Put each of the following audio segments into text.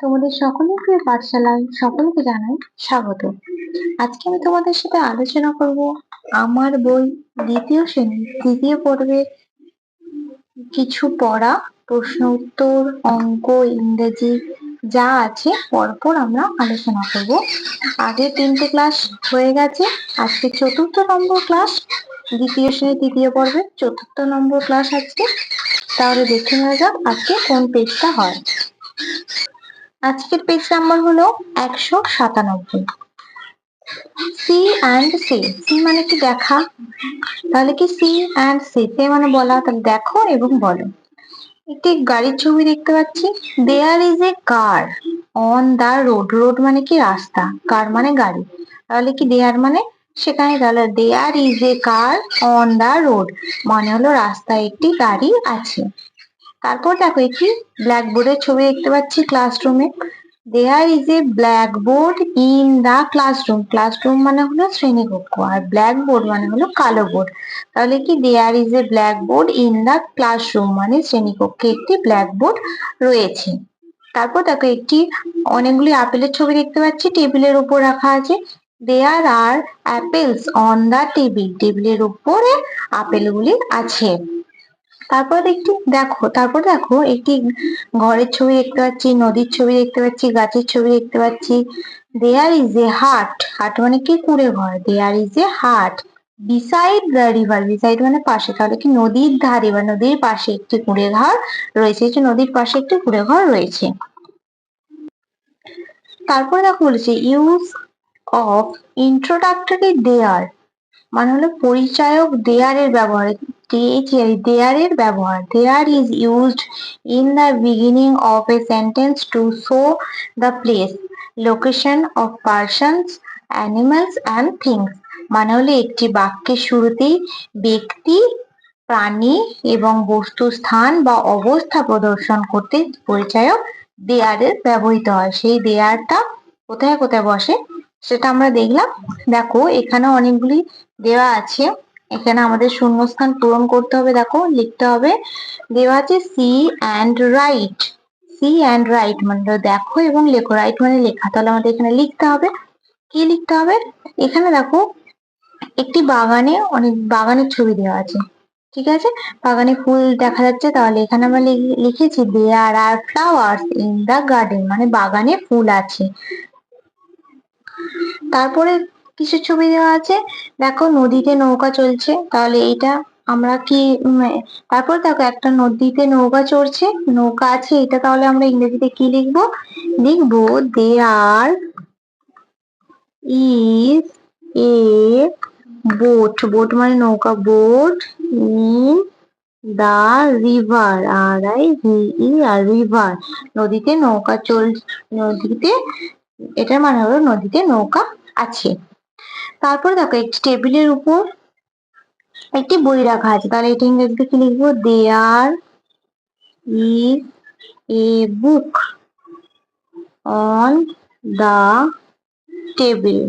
তোমাদের সকলের প্রিয় পাঠশালায় সকলকে জানাই স্বাগত। আজকে আমি তোমাদের সাথে আলোচনা করব আমার বই দ্বিতীয় শ্রেণি তৃতীয় পর্বের কিছু পড়া, প্রশ্ন উত্তর, অঙ্ক, ইংরেজি যা আছে পরপর আমরা আলোচনা করব। আগে তিনটে ক্লাস হয়ে গেছে। আজকে চতুর্থ নম্বর ক্লাস, দ্বিতীয় শ্রেণি তৃতীয় পর্বের চতুর্থ নম্বর ক্লাস আজকে। তাহলে দেখে নেওয়া যাক আজকে কোন পেজটা হয়। আজকের পেজ নাম্বার হলো একশো সাতানব্বই। সি অ্যান্ড সি সি মানে কি দেখা? তাহলে কি সি অ্যান্ড সি সে মানে বলা, তাহলে দেখো এবং বলো। একটি গাড়ির ছবি দেখতে পাচ্ছি। There is a car on the road road মানে কি রাস্তা কার মানে গাড়ি। তাহলে কি দেয়ার মানে? সেখানে তাহলে there is a car on the road মানে হলো রাস্তায় একটি গাড়ি আছে। তারপর দেখো একটি ব্ল্যাকবোর্ডের ছবি দেখতে পাচ্ছি ক্লাসরুমে there is a blackboard in the classroom classroom মানে হলো শ্রেণীকক্ষ আর ব্ল্যাকবোর্ড মানে হলো কালো বোর্ড তাহলে কি there is a blackboard in the classroom মানে শ্রেণীকক্ষে একটি ব্ল্যাকবোর্ড রয়েছে। তারপর দেখো একটি অনেকগুলি আপেলের ছবি দেখতে পাচ্ছি, টেবিলের উপর রাখা আছে। There are apples on the table টেবিলের উপরে আপেলগুলি আছে। তারপর একটি দেখো, তারপর দেখো একটি ঘরের ছবি দেখতে পাচ্ছি, নদীর ছবি দেখতে পাচ্ছি, গাছের ছবি দেখতে পাচ্ছি। দেয়ার ইজ এ হাট হাট মানে কি? কুড়ে ঘর। দেয়ার ইজ এ হাট বিসাইড দ্য রিভার বিসাইড মানে পাশে। তাহলে কি? নদীর ধারে বা নদীর পাশে একটি কুড়ে ঘর রয়েছে যে নদীর পাশে একটি কুড়ে ঘর রয়েছে। তারপর দেখো বলেছে ইউজ অফ ইন্ট্রোডাক্টরি দেয়ার মানে হলো পরিচায়ক দেয়ারের ব্যবহার দিয়েছে দেয়ারের ব্যবহার। There is used in the beginning of a sentence to show the place location of persons animals and things মানে হলো একটি বাক্যের শুরুতেই ব্যক্তি, প্রাণী এবং বস্তু, স্থান বা অবস্থা প্রদর্শন করতে পরিচায়ক দেয়ারের ব্যবহৃত হয়। সেই দেয়ারটা কোথায় কোথায় বসে সেটা আমরা দেখলাম। দেখো, এখানে অনেকগুলি দেওয়া আছে। এখানে আমাদের শূন্যস্থান পূরণ করতে হবে, দেখো, লিখতে হবে। দেওয়া আছে see and write see and write মানে দেখো এবং লেখো। রাইট মানে লেখা, তাহলে আমাদের এখানে লিখতে হবে। কি লিখতে হবে? এখানে দেখো, একটি বাগানে অনেক, বাগানের ছবি দেওয়া আছে, ঠিক আছে? বাগানে ফুল দেখা যাচ্ছে, তাহলে এখানে আমরা লিখেছি there are flowers in the garden মানে বাগানে ফুল আছে। তারপরে কিসের ছবি দেওয়া আছে? দেখো, নদীতে নৌকা চলছে। তাহলে এইটা আমরা কি তারপর দেখো, একটা নদীতে নৌকা চড়ছে। নৌকা আছে, এটা তাহলে আমরা ইংরেজিতে কি লিখব? লিখব there is a boat boat মানে নৌকা boat in the river R I V E R river নদীতে নৌকা চল, নদীতে, এটার মানে হলো নদীতে নৌকা আছে। তারপর দেখো একটি টেবিলের উপর একটি বই রাখা আছে। তাহলে এটা ইংরেজিতে কি লিখব? There is a book on the table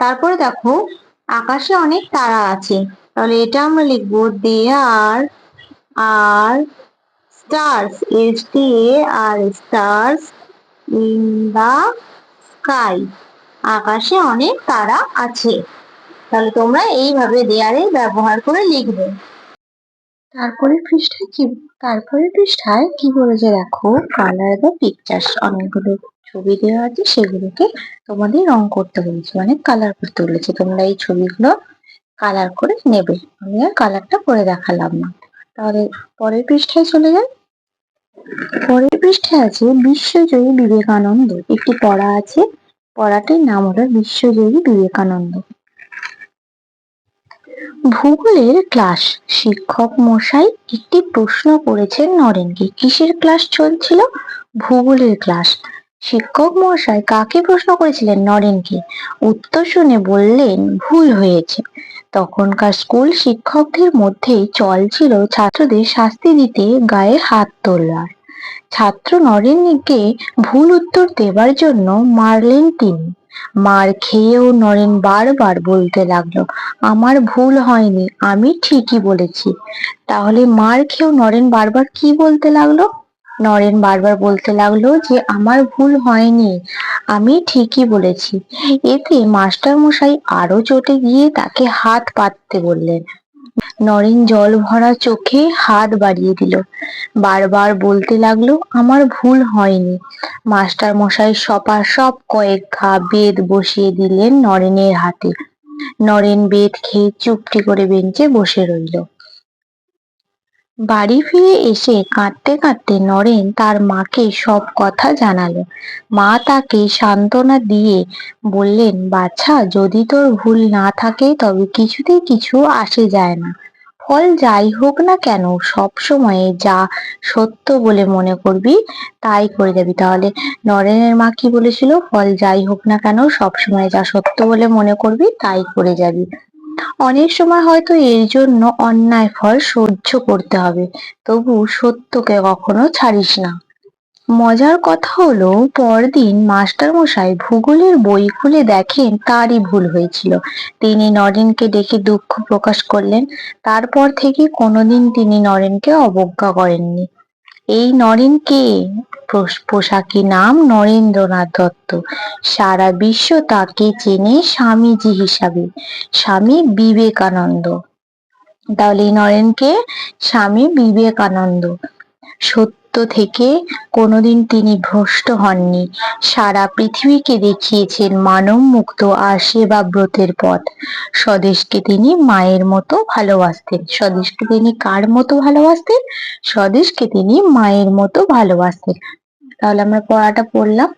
তারপরে দেখো, আকাশে অনেক তারা আছে। তাহলে এটা আমরা লিখব there are stars S T A R stars in the sky আকাশে অনেক তারা আছে। তাহলে তোমরা এইভাবে দেয়ারে ব্যবহার করে লিখবে। তারপরে পৃষ্ঠায় কি, তারপরে পৃষ্ঠায় কি বলেছে দেখো? কালার দ্য পিকচার্স অনেকগুলো ছবি দেওয়া আছে, সেগুলোকে তোমাদের রং করতে বলেছে মানে কালার করতে বলেছে। তোমরা এই ছবিগুলো কালার করে নেবে। আমি আর কালারটা করে দেখালাম না। তাহলে পরের পৃষ্ঠায় চলে যাই। পরের পৃষ্ঠায় আছে বিশ্বজয়ী বিবেকানন্দ। একটি পড়া আছে পড়াটির নাম হলো বিশ্বজয়ী বিবেকানন্দ। ভূগোলের ক্লাস শিক্ষক মশাই একটি প্রশ্ন করেছেন নরেনকে। কিসের ক্লাস চলছিল? ভূগোলের ক্লাস। শিক্ষক মশাই কাকে প্রশ্ন করেছিলেন নরেনকে? উত্তর শুনে বললেন, ভুল হয়েছে। তখনকার স্কুল শিক্ষকদের মধ্যেই চলছিল ছাত্রদের শাস্তি দিতে গায়ে হাত তোলার। ছাত্র নরেনকে ভুল উত্তর দেবার জন্য মারলেন তিনি। মার খেয়েও নরেন বারবার বলতে লাগল, আমার ভুল হয়নি, আমি ঠিকই বলেছি। তাহলে মার খেয়েও নরেন বারবার কি বলতে লাগল? নরেন বারবার বলতে লাগল যে, আমার ভুল হয়নি, আমি ঠিকই বলেছি। এতে মাস্টার মশাই আরও চটে গিয়ে তাকে হাত পাততে বললেন। নরেন জল ভরা চোখে হাত বাড়িয়ে দিল। বারবার বলতে লাগল, আমার ভুল হয়নি। মাস্টার মশাই সপা সব কয়েক ঘা বেদ বসিয়ে দিলেন নরেনের হাতে। নরেন বেদ খেয়ে চুপটি করে বেঞ্চে বসে রইল। বাড়ি ফিরে এসে কাঁদতে কাঁদতে নরেন তার মাকে সব কথা জানালো। মা তাকে সান্ত্বনা দিয়ে বললেন, বাছা, যদি তোর ভুল না থাকে তবে কিছুতেই কিছু আসে যায় না। ফল যাই হোক না কেন, সব সময়ে যা সত্য বলে মনে করবি, তাই করে যাবি। তাহলে নরেনের মা কি বলেছিল? ফল যাই হোক না কেন, সব সময় যা সত্য বলে মনে করবি, তাই করে যাবি। অনেক সময় হয়তো এর জন্য অন্যায় ফল সহ্য করতে হবে। তবু সত্যকে কখনো ছাড়িস না। মজার কথা হলো, পরদিন মাস্টার মশাই ভূগোলের বই খুলে দেখেন তারই ভুল হয়েছিল। তিনি নরেনকে ডেকে দুঃখ প্রকাশ করলেন। তারপর থেকে কোনোদিন তিনি নরেনকে অবজ্ঞা করেননি। এই নরেন কে? পোশাকি নাম নরেন্দ্রনাথ দত্ত। সারা বিশ্ব তাকে চেনে স্বামীজি হিসাবে, স্বামী বিবেকানন্দ। তাহলে নরেনকে স্বামী বিবেকানন্দ। সত্য থেকে কোনোদিন তিনি ভ্রষ্ট হননি। সারা পৃথিবীকে দেখিয়েছেন মানব মুক্ত আর সেবা ব্রতের পথ। স্বদেশকে তিনি মায়ের মতো ভালোবাসতেন। স্বদেশকে তিনি কার মতো ভালোবাসতেন? স্বদেশকে তিনি মায়ের মতো ভালোবাসতেন। তাহলে আমরা পড়াটা পড়লাম।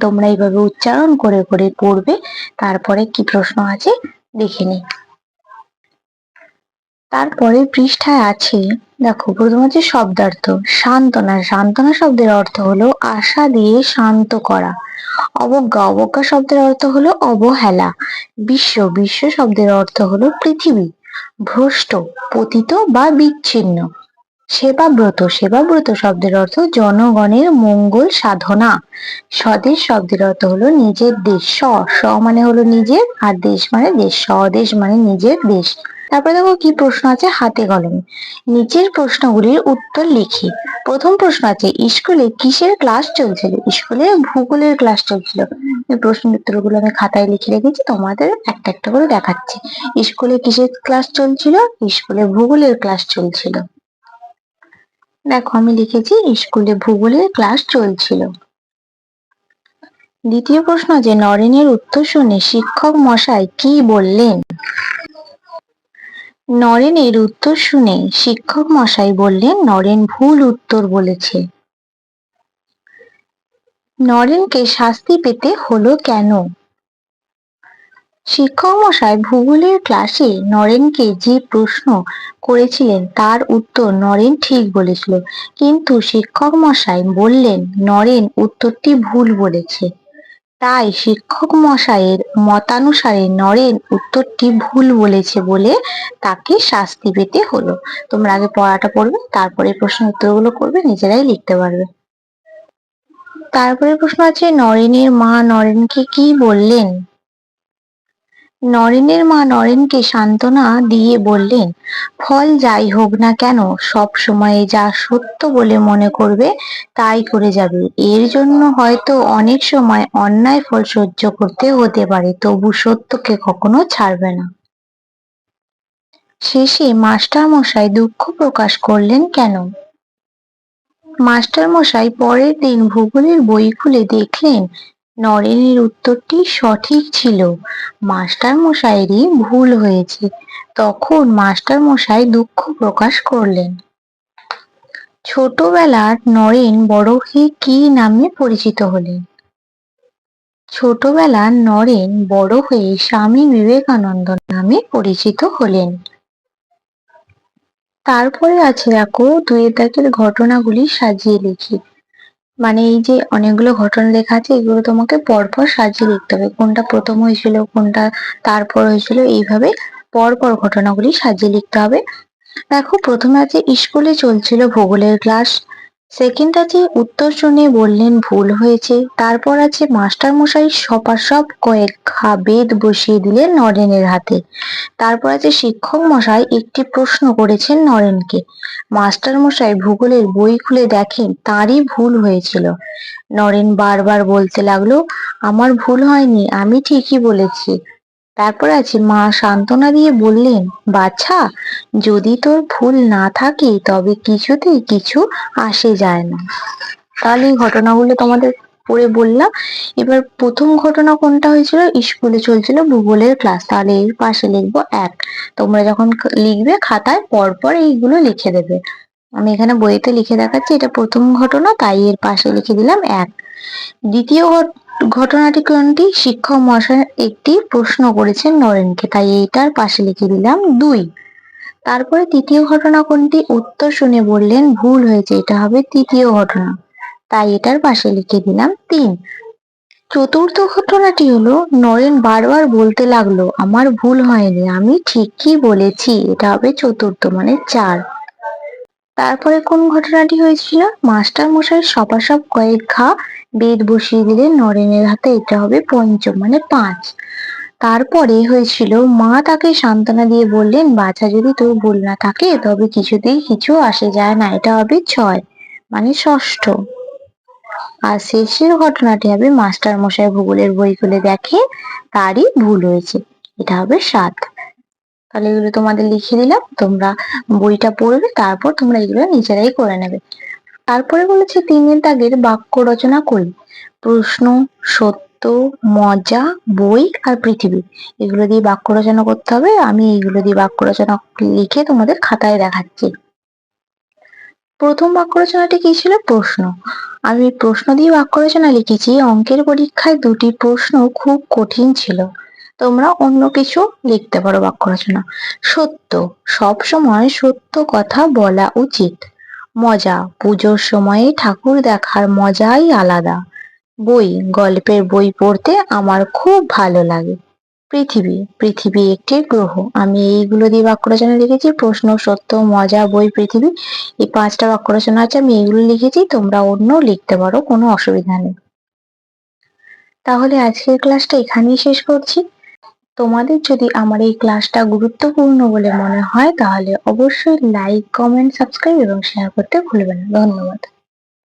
তোমরা এইভাবে উচ্চারণ করে করে পড়বে। তারপরে কি প্রশ্ন আছে দেখে নি। তারপরে পৃষ্ঠায় আছে, দেখো, প্রথম হচ্ছে শব্দার্থ, সান্ত্বনা। সান্ত্বনা শব্দের অর্থ হলো আশা দিয়ে শান্ত করা। অবজ্ঞা অবজ্ঞা শব্দের অর্থ হলো অবহেলা। বিশ্ব বিশ্ব শব্দের অর্থ হলো পৃথিবী। ভ্রষ্ট, পতিত বা বিচ্ছিন্ন। সেবাব্রত সেবাব্রত শব্দের অর্থ জনগণের মঙ্গল সাধনা। স্বদেশ শব্দের অর্থ হলো নিজের দেশ, স্ব স্ব মানে হলো নিজের, আর দেশ মানে দেশ, স্বদেশ মানে নিজের দেশ। তারপরে দেখো কি প্রশ্ন আছে হাতে কলমে। নিচের প্রশ্নগুলির উত্তর লিখি। প্রথম প্রশ্ন আছে, স্কুলে কিসের ক্লাস চলছিল? স্কুলে ভূগোলের ক্লাস চলছিল। এই প্রশ্নের উত্তরগুলো আমি খাতায় লিখে রেখেছি, তোমাদের একটা একটা করে দেখাচ্ছি। স্কুলে কিসের ক্লাস চলছিল? স্কুলে ভূগোলের ক্লাস চলছিল। দেখো, আমি লিখেছি, স্কুলে ভূগোলের ক্লাস চলছিল। দ্বিতীয় প্রশ্ন, যে নরেনের উত্তর শুনে শিক্ষক মশাই কি বললেন? নরেনের উত্তর শুনে শিক্ষক মশাই বললেন, নরেন ভুল উত্তর বলেছে। নরেনকে শাস্তি পেতে হলো কেন? শিক্ষক মশাই ভূগোলের ক্লাসে নরেনকে যে প্রশ্ন করেছিলেন তার উত্তর নরেন ঠিক বলেছিল। কিন্তু শিক্ষক মশাই বললেন, নরেন উত্তরটি ভুল বলেছে। তাই শিক্ষক মশাইয়ের মতানুসারে নরেন উত্তরটি ভুল বলেছে বলে তাকে শাস্তি পেতে হলো। তোমরা আগে পড়াটা পড়বে, তারপরে প্রশ্ন উত্তরগুলো করবে, নিজেরাই লিখতে পারবে। তারপরে প্রশ্ন আছে, নরেনের মা নরেনকে কি বললেন? নরেনের মা নরেনকে সান্ত্বনা দিয়ে বললেন, ফল যাই হোক না কেন, সব সময়ে যা সত্য বলে মনে করবে, তাই করে যাবে। এর জন্য হয়তো অনেক সময় অন্যায় ফল সহ্য করতে হতে পারে, তবু সত্যকে কখনো ছাড়বে না। শেষে মাস্টার মশাই দুঃখ প্রকাশ করলেন, কেন? মাস্টার মশাই পরের দিন ভূগোলের বই খুলে দেখলেন নরেনের উত্তরটি সঠিক ছিল। মাস্টার মশাইয়েরই ভুল হয়েছে। তখন মাস্টার মশাই দুঃখ প্রকাশ করলেন। ছোটবেলার নরেন বড় হয়ে কি নামে পরিচিত হলেন? ছোটবেলার নরেন বড় হয়ে স্বামী বিবেকানন্দ নামে পরিচিত হলেন। তারপরে আছে দেখো দুয়ের দাগের ঘটনাগুলি সাজিয়ে লিখি। মানে এই যে অনেকগুলো ঘটনা লেখা আছে, এগুলো তোমাকে পরপর সাজিয়ে লিখতে হবে। কোনটা প্রথম হয়েছিল, কোনটা তারপর হয়েছিল, এইভাবে পরপর ঘটনাগুলি সাজিয়ে লিখতে হবে। দেখো, প্রথমে আছে, স্কুলে চলছিল ভূগোলের ক্লাস। সেকেন্ড আছে উত্তর শুনে বললেন, ভুল হয়েছে। তারপর আছে মাস্টার মশাই সপাসপ কয়েক ঘা বেদ বসিয়ে দিলেন নরেনের হাতে। তারপর আছে শিক্ষক মশাই একটি প্রশ্ন করেছেন নরেনকে। মাস্টার মশাই ভূগোলের বই খুলে দেখেন, তারই ভুল হয়েছিল। নরেন বারবার বলতে লাগল, আমার ভুল হয়নি, আমি ঠিকই বলেছি। তারপর আছে মা সান্ত্বনা দিয়ে বললেন, বাছা, যদি তোর ভুল না থাকে, তবে কিছুতেই কিছু আসে যায় না। তাহলে এই ঘটনাগুলো তোমাদের পড়ে বললাম। এবার প্রথম ঘটনা কোনটা হয়েছিল? স্কুলে চলছিল ভূগোলের ক্লাস। তাহলে এর পাশে লিখব এক। তোমরা যখন লিখবে খাতায়, পরপর এইগুলো লিখে দেবে। আমি এখানে বইতে লিখে দেখাচ্ছি, এটা প্রথম ঘটনা, তাই এর পাশে লিখে দিলাম এক। দ্বিতীয় ঘটনাটি কোনটি শিক্ষক মহাশয় একটি প্রশ্ন করেছেন নরেনকে, তাই এইটার পাশে লিখে দিলাম দুই। তারপরে তৃতীয় ঘটনা কোনটি? উত্তর শুনে বললেন ভুল হয়েছে, এটা হবে তৃতীয় ঘটনা। তাই এটার পাশে লিখে দিলাম তিন। চতুর্থ ঘটনাটি হলো, নরেন বারবার বলতে লাগল, আমার ভুল হয়নি, আমি ঠিকই বলেছি, এটা হবে চতুর্থ মানে চার। তারপরে কোন ঘটনাটি হয়েছিল? মাস্টার মশাই সপাসপ কয়েক ঘা বেদ বসিয়ে দিলেন, নরেনের হাতে এটা হবে পঞ্চম মানে পাঁচ। তারপরে হয়েছিল, মা তাকে সান্ত্বনা দিয়ে বললেন, বাছা, যদি তোর ভুল না থাকে, তবে কিছুতেই কিছু আসে যায় না, এটা হবে ছয় মানে ষষ্ঠ। আর শেষের ঘটনাটি হবে, মাস্টার মশাই ভূগোলের বই খুলে দেখে তারই ভুল হয়েছে, এটা হবে সাত। তাহলে এগুলো তোমাদের লিখে দিলাম, তোমরা বইটা পড়বে, তারপর তোমরা এগুলো নিজেরাই করে নেবে। তারপরে বলেছে, তিনের দাগের বাক্য রচনা করি। প্রশ্ন, সত্য, মজা, বই আর পৃথিবী। এগুলো দিয়ে বাক্য রচনা করতে হবে, আমি এইগুলো দিয়ে বাক্য রচনা লিখে তোমাদের খাতায় দেখাচ্ছি। প্রথম বাক্য রচনাটি কি ছিল? প্রশ্ন। আমি প্রশ্ন দিয়ে বাক্য রচনা লিখেছি, অঙ্কের পরীক্ষায় দুটি প্রশ্ন খুব কঠিন ছিল। তোমরা অন্য কিছু লিখতে পারো বাক্য রচনা সত্য, সব সময় সত্য কথা বলা উচিত। মজা, পুজোর সময়ে ঠাকুর দেখার মজাই আলাদা। বই, গল্পের বই পড়তে আমার খুব ভালো লাগে। পৃথিবী পৃথিবী একটি গ্রহ। আমি এইগুলো দিয়ে বাক্য রচনা লিখেছি, প্রশ্ন, সত্য, মজা, বই, পৃথিবী। এই পাঁচটা বাক্য রচনা আছে, আমি এইগুলো লিখেছি, তোমরা অন্য লিখতে পারো, কোনো অসুবিধা নেই। তাহলে আজকের ক্লাসটা এখানেই শেষ করছি। তোমাদের যদি আমার এই ক্লাসটা গুরুত্বপূর্ণ বলে মনে হয়, তাহলে অবশ্যই লাইক কমেন্ট সাবস্ক্রাইব এবং শেয়ার করতে ভুলবেন না। ধন্যবাদ।